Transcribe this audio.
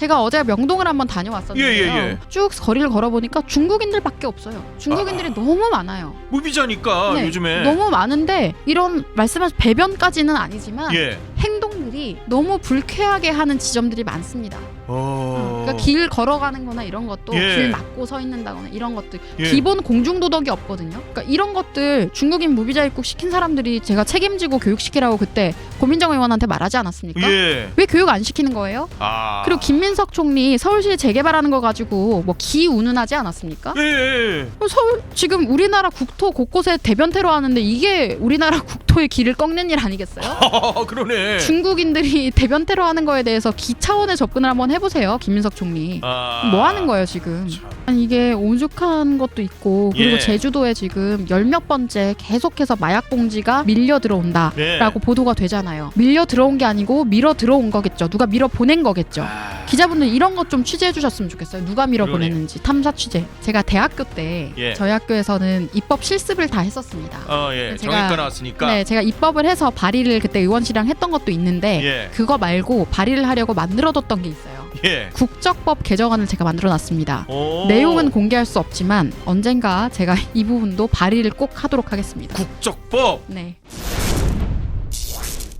제가 어제 명동을 한번 다녀왔었는데요. 예, 예, 예. 쭉 거리를 걸어보니까 중국인들밖에 없어요. 중국인들이 아. 너무 많아요. 무비자니까 네, 요즘에 너무 많은데 이런 말씀하신 배변까지는 아니지만 예. 행동들이 너무 불쾌하게 하는 지점들이 많습니다. 어. 그러니까 길 걸어가는 거나 이런 것도 예. 길 막고 서 있는다거나 이런 것들 예. 기본 공중 도덕이 없거든요. 그러니까 이런 것들 중국인 무비자 입국 시킨 사람들이 제가 책임지고 교육시키라고 그때 고민정 의원한테 말하지 않았습니까? 예. 왜 교육 안 시키는 거예요? 아. 그리고 김민석 총리 서울시 재개발하는 거 가지고 뭐 기운운하지 않았습니까? 예, 예. 어, 서울 지금 우리나라 국토 곳곳에 대변 테러 하는데 이게 우리나라 국토의 길을 꺾는 일 아니겠어요? 아, 그러네. 중국인들이 대변 테러 하는 거에 대해서 기 차원의 접근을 한번 해 보세요, 김민석 총리. 아. 뭐 하는 거예요 지금? 참. 아니, 이게 오죽한 것도 있고 그리고 예. 제주도에 지금 열몇 번째 계속해서 마약 봉지가 밀려 들어온다라고 네. 보도가 되잖아요. 밀려 들어온 게 아니고 밀어 들어온 거겠죠. 누가 밀어 보낸 거겠죠. 아. 기자분들 이런 것 좀 취재해 주셨으면 좋겠어요. 누가 밀어 그러네요. 보냈는지 탐사 취재. 제가 대학교 때 예. 저희 학교에서는 입법 실습을 다 했었습니다. 어, 예. 제가- 정형과 나왔으니까. 네, 제가 입법을 해서 발의를 그때 의원실이랑 했던 것도 있는데 예. 그거 말고 발의를 하려고 만들어뒀던 게 있어요. 예. 국적법 개정안을 제가 만들어놨습니다. 오. 내용은 공개할 수 없지만 언젠가 제가 이 부분도 발의를 꼭 하도록 하겠습니다. 국적법. 네.